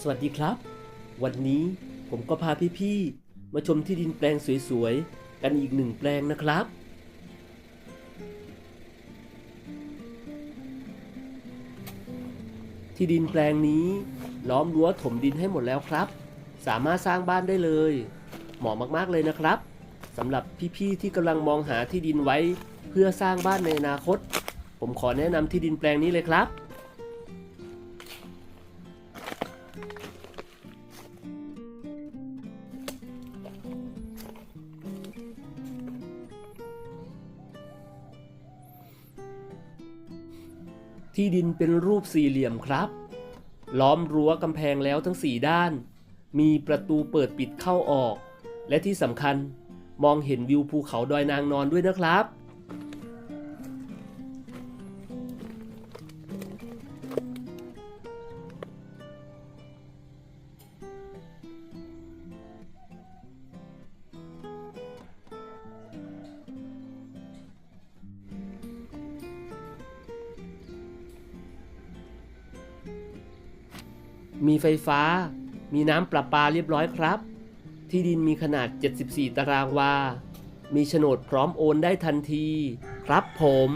สวัสดีครับ วันนี้ผมก็พาพี่ๆมาชมที่ดินแปลงสวยๆ กันอีกหนึ่งแปลงนะครับ ที่ดินแปลงนี้ล้อมรั้วถมดินให้หมดแล้วครับ สามารถสร้างบ้านได้เลย เหมาะมากๆเลยนะครับสำหรับพี่ๆที่กำลังมองหาที่ดินไว้ เพื่อสร้างบ้านในอนาคต ผมขอแนะนำที่ดินแปลงนี้เลยครับ ที่ดินเป็นรูปสี่เหลี่ยมครับ ล้อมรั้วกำแพงแล้วทั้งสี่ด้าน มีประตูเปิดปิดเข้าออก และที่สำคัญมองเห็นวิวภูเขาดอยนางนอนด้วยนะครับ มีไฟฟ้า มีน้ำประปาเรียบร้อยครับ ที่ดินมีขนาด 74 ตารางวา มีโฉนดพร้อมโอนได้ทันที ครับผม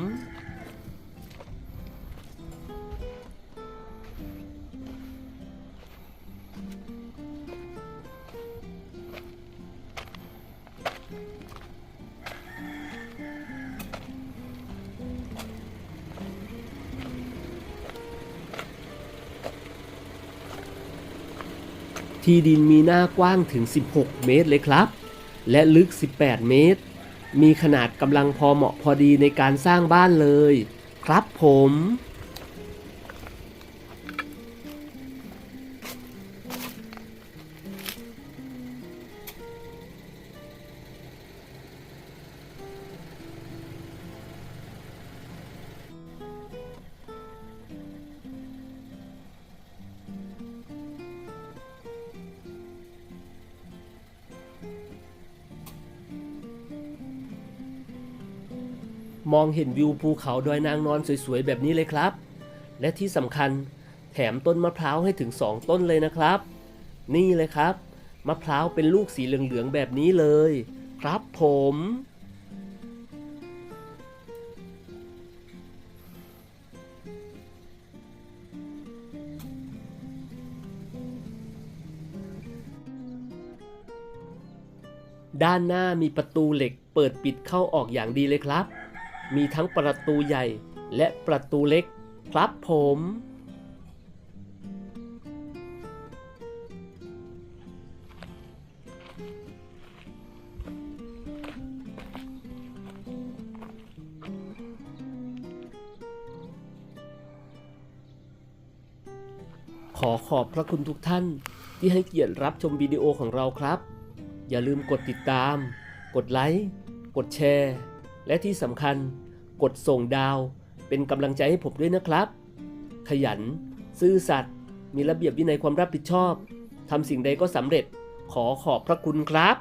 ที่ดินมีหน้ากว้างถึง 16 เมตรเลยครับ และลึก 18 เมตร มีขนาดกำลังพอเหมาะพอดีในการสร้างบ้านเลย ครับผม มองเห็นวิวภูเขาดอยนางนอนสวยๆ แบบนี้เลยครับ และที่สำคัญแถมต้นมะพร้าวให้ถึง 2 ต้นเลยนะครับ นี่เลยครับ มะพร้าวเป็นลูกสีเหลืองๆ แบบนี้เลย ครับผม ด้านหน้ามีประตูเหล็กเปิดปิดเข้าออกอย่างดีเลยครับ มีทั้งประตูใหญ่และประตูเล็กครับผม ขอขอบพระคุณทุกท่านที่ให้เกียรติรับชมวิดีโอของเราครับ อย่าลืมกดติดตาม กดไลค์ กดแชร์ และที่สำคัญกดส่งดาวเป็นกำลังใจให้ผมด้วยนะครับ ขยัน ซื่อสัตย์มีระเบียบวินัยความรับผิดชอบทำสิ่งใดก็สำเร็จขอขอบพระคุณครับ